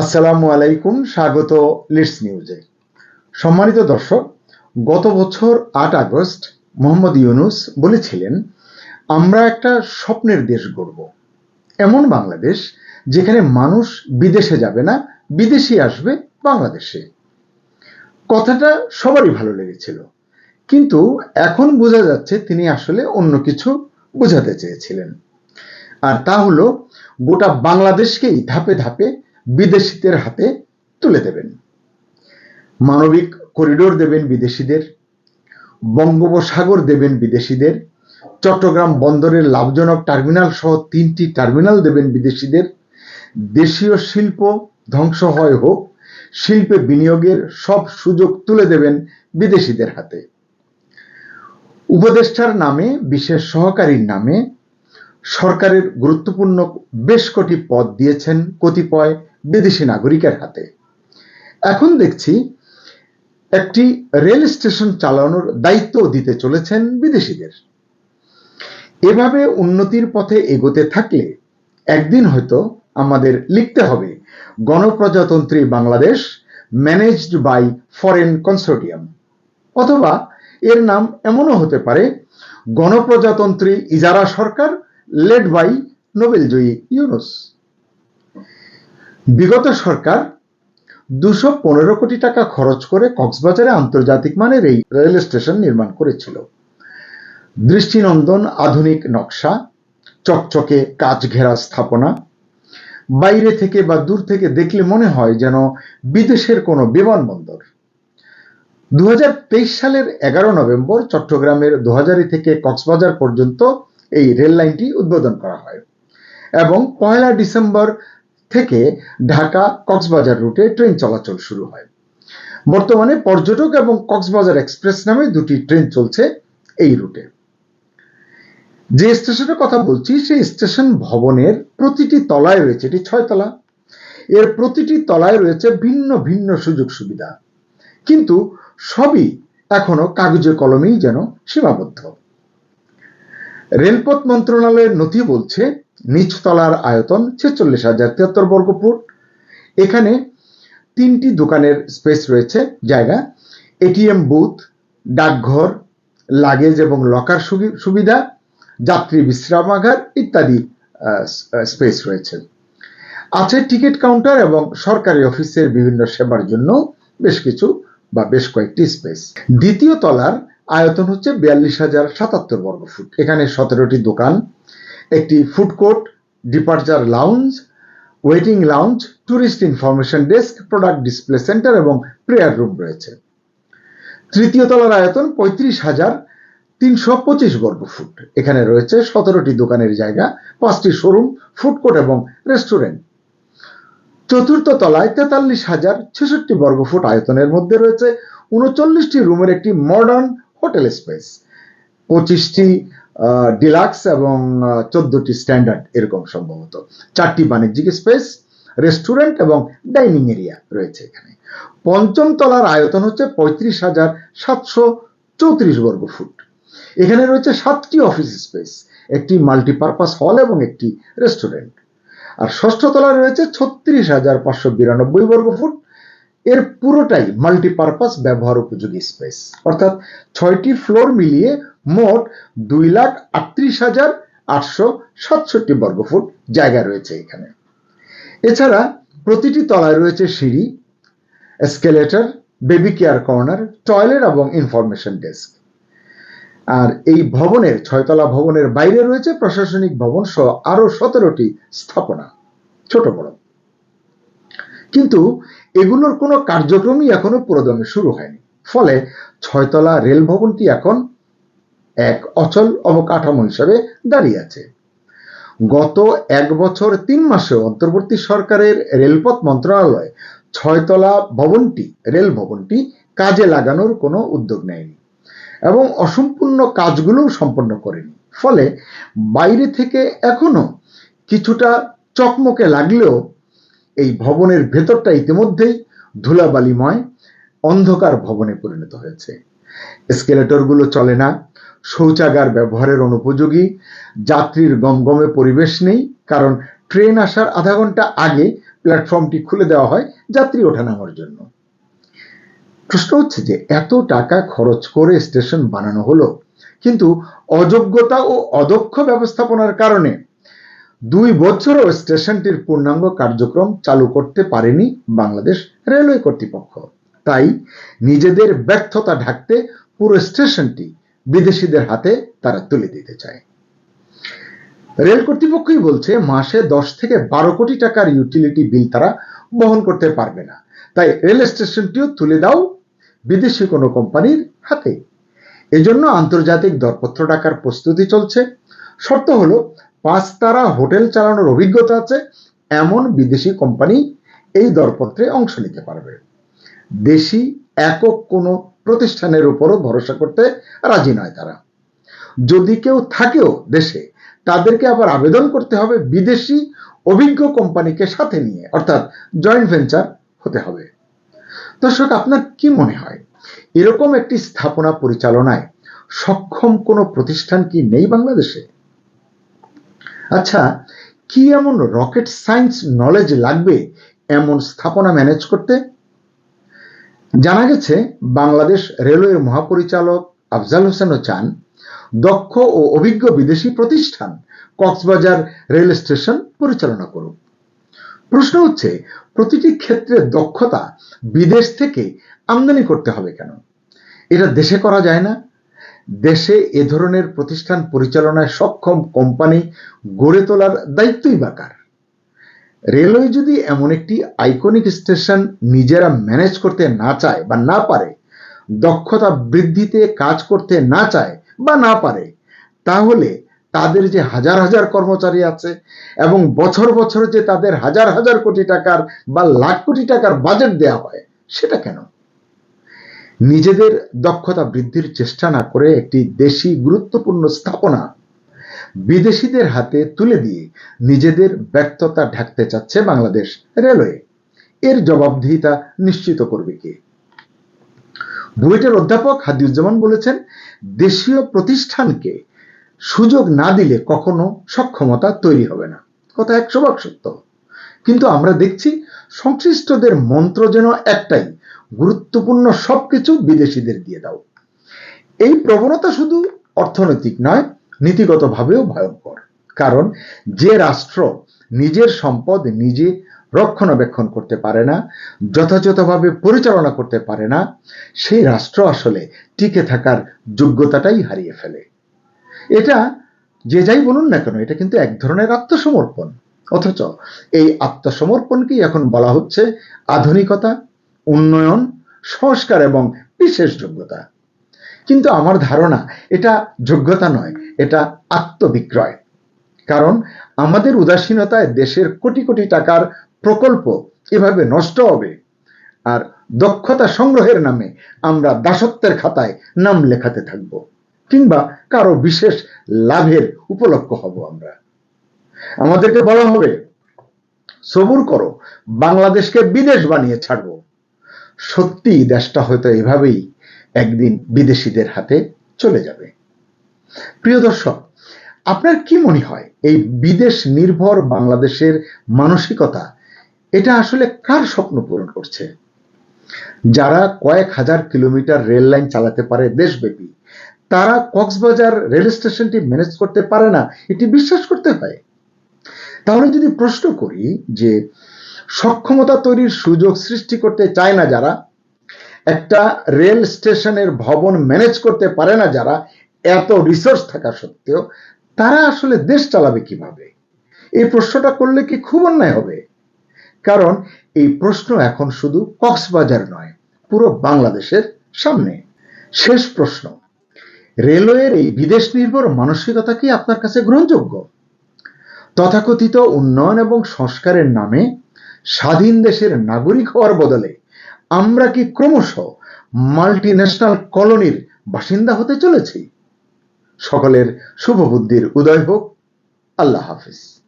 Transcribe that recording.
আসসালামু আলাইকুম, স্বাগত লিডস নিউজে সম্মানিত দর্শক, গত বছর আট আগস্ট মোহাম্মদ ইউনুস বলেছিলেন, আমরা একটা স্বপ্নের দেশ গড়ব। এমন বাংলাদেশ যেখানে মানুষ বিদেশে যাবে না, বিদেশি আসবে বাংলাদেশে। কথাটা সবারই ভালো লেগেছিল, কিন্তু এখন বোঝা যাচ্ছে তিনি আসলে অন্য কিছু বোঝাতে চেয়েছিলেন। আর তা হলো, গোটা বাংলাদেশকেই ধাপে ধাপে বিদেশিদের হাতে তুলে দেবেন। মানবিক করিডোর দেবেন বিদেশিদের, বঙ্গোপসাগর দেবেন বিদেশিদের, চট্টগ্রাম বন্দরের লাভজনক টার্মিনাল সহ তিনটি টার্মিনাল দেবেন বিদেশিদের। দেশীয় শিল্প ধ্বংস হয় হোক, শিল্পে বিনিয়োগের সব সুযোগ তুলে দেবেন বিদেশিদের হাতে। উপদেষ্টার নামে, বিশেষ সহকারীর নামে সরকারের গুরুত্বপূর্ণ বেশ কটি পদ দিয়েছেন কতিপয় বিদেশি নাগরিকের হাতে। এখন দেখছি একটি রেল স্টেশন চালানোর দায়িত্ব দিতে চলেছেন বিদেশিদের। এভাবে উন্নতির পথে এগোতে থাকলে একদিন হয়তো আমাদের লিখতে হবে, গণপ্রজাতন্ত্রী Bangladesh managed by foreign consortium অথবা এর নাম এমনও হতে পারে, গণপ্রজাতন্ত্রী ইজারা সরকার লেড বাই নোবেলজয়ী ইউনুস। বিগত সরকার দুশো পনেরো কোটি টাকা খরচ করে কক্সবাজারে আন্তর্জাতিক মানের এই রেল স্টেশন নির্মাণ করেছিল। দৃষ্টিনন্দন আধুনিক নকশা, চকচকে কাজ ঘেরা স্থাপনা, বাইরে থেকে বা দূর থেকে দেখলে মনে হয় যেন বিদেশের কোনো বিমানবন্দর। দু হাজার তেইশ সালের এগারো নভেম্বর চট্টগ্রামের দোহাজারি থেকে কক্সবাজার পর্যন্ত এই রেল লাইনটি উদ্বোধন করা হয় এবং পয়লা ডিসেম্বর থেকে ঢাকা কক্সবাজার রুটে ট্রেন চলাচল শুরু হয়। বর্তমানে পর্যটক এবং কক্সবাজার এক্সপ্রেস নামে দুটি ট্রেন চলছে এই রুটে। যে স্টেশনের কথা বলছি, সেই স্টেশন ভবনের প্রতিটি তলায় রয়েছে এটি ছয় তলা এর প্রতিটি তলায় রয়েছে ভিন্ন ভিন্ন সুযোগ সুবিধা। কিন্তু সবই এখনও কাগজে কলমেই যেন সীমাবদ্ধ। রেলপথ মন্ত্রণালয়ের নথি বলছে নিচতলার আয়তন ছেচল্লিশ হাজার তিয়াত্তর বর্গ ফুট। এখানে তিনটি দোকানের স্পেস রয়েছে, জায়গা। এটিএম বুথ ডাকঘর লাগেজ এবং লকার সুবিধা, যাত্রী বিশ্রামাগার ইত্যাদি স্পেস রয়েছে। আছে টিকিট কাউন্টার এবং সরকারি অফিসের বিভিন্ন সেবার জন্য বেশ কিছু বা বেশ কয়েকটি স্পেস দ্বিতীয় তলার আয়তন হচ্ছে বিয়াল্লিশ হাজার সাতাত্তর বর্গ ফুট। এখানে সতেরোটি দোকান একটি food court departure lounge waiting lounge tourist information desk product display centre এবং প্রেয়ার রুম রয়েছে। তৃতীয় তলার আয়তন পঁয়ত্রিশ হাজার তিনশো পঁচিশ বর্গ ফুট। এখানে রয়েছে সতেরোটি দোকানের জায়গা, পাঁচটি শোরুম ফুড কোর্ট এবং রেস্টুরেন্ট চতুর্থ তলায় তেতাল্লিশ হাজার ছেষট্টি বর্গ ফুট আয়তনের মধ্যে রয়েছে উনচল্লিশটি রুমের একটি মডার্ন হোটেল স্পেস পঁচিশটি ডিলাক্স এবং চোদ্দটি স্ট্যান্ডার্ড এরকম সম্ভবত। চারটি বাণিজ্যিক স্পেস রেস্টুরেন্ট এবং ডাইনিং এরিয়া রয়েছে এখানে। পঞ্চম তলার আয়তন হচ্ছে পঁয়ত্রিশ হাজার সাতশো চৌত্রিশ বর্গ ফুট। এখানে রয়েছে সাতটি অফিস স্পেস একটি মাল্টিপারপাস হল এবং একটি রেস্টুরেন্ট আর ষষ্ঠ তলায় রয়েছে ছত্রিশ হাজার পাঁচশো বিরানব্বই বর্গ ফুট। এর পুরোটাই মাল্টিপারপাস ব্যবহার উপযোগী স্পেস অর্থাৎ ছয়টি ফ্লোর মিলিয়ে মোট দুই লাখ আটত্রিশ হাজার আটশো সাতষট্টি বর্গফুট জায়গা রয়েছে এখানে। এছাড়া প্রতিটি তলায় রয়েছে সিঁড়ি escalator baby care corner toilet এবং ইনফরমেশন ডেস্ক আর এই ভবনের ছয়তলা ভবনের বাইরে রয়েছে প্রশাসনিক ভবন সহ আরও সতেরোটি স্থাপনা, ছোট বড়। কিন্তু এগুলোর কোনো কার্যক্রমই এখনও পুরোদমে শুরু হয়নি। ফলে ছয়তলা রেল ভবনটি এখন এক অচল অবকাঠামো হিসাবে দাঁড়িয়ে আছে। গত এক বছর তিন মাসে অন্তর্বর্তী সরকারের রেলপথ মন্ত্রণালয় ছয়তলা ভবনটি, রেল ভবনটি কাজে লাগানোর কোনো উদ্যোগ নেয়নি এবং অসম্পূর্ণ কাজগুলোও সম্পন্ন করেনি। ফলে বাইরে থেকে এখনও কিছুটা চকমকে লাগলেও এই ভবনের ভেতরটা ইতিমধ্যেই ধুলাবালিময়, অন্ধকার ভবনে পরিণত হয়েছে। স্কেলেটরগুলো চলে না, শৌচাগার ব্যবহারের অনুপযোগী, যাত্রীর গমগমে পরিবেশ নেই, কারণ ট্রেন আসার আধা ঘণ্টা আগে প্ল্যাটফর্মটি খুলে দেওয়া হয় যাত্রী ওঠানামার জন্য। প্রশ্ন হচ্ছে যে, এত টাকা খরচ করে স্টেশন বানানো হলো, কিন্তু অযোগ্যতা ও অদক্ষ ব্যবস্থাপনার কারণে দুই বছরও স্টেশনটির পূর্ণাঙ্গ কার্যক্রম চালু করতে পারেনি বাংলাদেশ রেলওয়ে কর্তৃপক্ষ। তাই নিজেদের ব্যর্থতা ঢাকতে পুরো স্টেশনটি বিদেশিদের হাতে তারা তুলে দিতে চায়। রেল কর্তৃপক্ষই বলছে, মাসে দশ থেকে বারো কোটি টাকার ইউটিলিটি বিল তারা বহন করতে পারবে না। তাই রেল স্টেশনটিও তুলে দাও বিদেশি কোনো কোম্পানির হাতে। এজন্য আন্তর্জাতিক দরপত্র ডাকার প্রস্তুতি চলছে। শর্ত হলো পাঁচ তারা হোটেল চালানোর অভিজ্ঞতা আছে, এমন বিদেশি কোম্পানি এই দরপত্রে অংশ নিতে পারবে। দেশি একক কোনো প্রতিষ্ঠানের উপরও ভরসা করতে রাজি নয় তারা। যদি কেউ থাকেও দেশে, তাদেরকে আবার আবেদন করতে হবে বিদেশি অভিজ্ঞ কোম্পানিকে সাথে নিয়ে, অর্থাৎ জয়েন্ট ভেঞ্চার হতে হবে। দর্শক, আপনার কি মনে হয়? এরকম একটি স্থাপনা পরিচালনায় সক্ষম কোনো প্রতিষ্ঠান কি নেই বাংলাদেশে? আচ্ছা কি এমন রকেট সায়েন্স নলেজ লাগবে এমন স্থাপনা ম্যানেজ করতে? জানা গেছে বাংলাদেশ রেলওয়ের মহাপরিচালক আফজাল হোসেনও চান দক্ষ ও অভিজ্ঞ বিদেশি প্রতিষ্ঠান কক্সবাজার রেল স্টেশন পরিচালনা করুক। প্রশ্ন হচ্ছে, প্রতিটি ক্ষেত্রে দক্ষতা বিদেশ থেকে আমদানি করতে হবে কেন? এটা দেশে করা যায় না দেশে এ ধরনের প্রতিষ্ঠান পরিচালনায় সক্ষম কোম্পানি গড়ে তোলার দায়িত্বই বা কার? রেলওয়ে যদি এমন একটি আইকনিক স্টেশন নিজেরা ম্যানেজ করতে না চায় বা না পারে, দক্ষতা বৃদ্ধিতে কাজ করতে না চায় বা না পারে, তাহলে তাদের যে হাজার হাজার কর্মচারী আছে এবং বছর বছর যে তাদের হাজার হাজার কোটি টাকার বা লাখ কোটি টাকার বাজেট দেওয়া হয়, সেটা কেন? নিজেদের দক্ষতা বৃদ্ধির চেষ্টা না করে একটি দেশি গুরুত্বপূর্ণ স্থাপনা বিদেশিদের হাতে তুলে দিয়ে নিজেদের ব্যর্থতা ঢাকতে চাচ্ছে বাংলাদেশ রেলওয়ে। এর জবাবদিহিতা নিশ্চিত করবে কে? বুয়েটের অধ্যাপক হাদিউজ্জামান বলেছেন, দেশীয় প্রতিষ্ঠানকে সুযোগ না দিলে কখনো সক্ষমতা তৈরি হবে না। কথা একশো ভাগ সত্য। কিন্তু আমরা দেখছি, সংশ্লিষ্টদের মন্ত্র যেন একটাই গুরুত্বপূর্ণ সবকিছু বিদেশিদের দিয়ে দাও। এই প্রবণতা শুধু অর্থনৈতিক নয়, নীতিগতভাবেও ভয়ঙ্কর। কারণ যে রাষ্ট্র নিজের সম্পদ নিজে রক্ষণাবেক্ষণ করতে পারে না, যথাযথভাবে পরিচালনা করতে পারে না, সেই রাষ্ট্র আসলে টিকে থাকার যোগ্যতাটাই হারিয়ে ফেলে। এটা যে যাই বলুন না কেন, এটা কিন্তু এক ধরনের আত্মসমর্পণ। অথচ এই আত্মসমর্পণকেই এখন বলা হচ্ছে আধুনিকতা উন্নয়ন, সংস্কার এবং বিশেষ যোগ্যতা। কিন্তু আমার ধারণা এটা যোগ্যতা নয়, এটা আত্মবিক্রয়। কারণ আমাদের উদাসীনতায় দেশের কোটি কোটি টাকার প্রকল্প এভাবে নষ্ট হবে আর দক্ষতা সংগ্রহের নামে আমরা দাসত্বের খাতায় নাম লেখাতে থাকব কিংবা কারও বিশেষ লাভের উপলক্ষ হব আমরা। আমাদেরকে বলা হবে, সবুর করো, বাংলাদেশকে বিদেশ বানিয়ে ছাড়ব সত্যি দেশটা হয়তো এভাবেই একদিন বিদেশিদের হাতে চলে যাবে। প্রিয় দর্শক, আপনার কি মনে হয় এই বিদেশ নির্ভর বাংলাদেশের মানসিকতা, এটা আসলে কার স্বপ্ন পূরণ করছে? যারা কয়েক হাজার কিলোমিটার রেল লাইন চালাতে পারে দেশব্যাপী, তারা কক্সবাজার রেল স্টেশনটি ম্যানেজ করতে পারে না, এটি বিশ্বাস করতে হয়? তাহলে যদি প্রশ্ন করি যে সক্ষমতা তৈরির সুযোগ সৃষ্টি করতে চায় না যারা, একটা রেল স্টেশনের ভবন ম্যানেজ করতে পারে না যারা, এত রিসোর্স থাকা সত্ত্বেও, তারা আসলে দেশ চালাবে কীভাবে? এই প্রশ্নটা করলে কি খুব অন্যায় হবে? কারণ এই প্রশ্ন এখন শুধু কক্সবাজার নয়, পুরো বাংলাদেশের সামনে। শেষ প্রশ্ন, রেলওয়ের এই বিদেশ নির্ভর মানসিকতা কি আপনার কাছে গ্রহণযোগ্য? তথাকথিত উন্নয়ন এবং সংস্কারের নামে স্বাধীন দেশের নাগরিক হওয়ার বদলে আমরা কি ক্রমশ মাল্টি ন্যাশনাল কলোনির বাসিন্দা হতে চলেছি? সকলের শুভ বুদ্ধির উদয় হোক। আল্লাহ হাফিজ।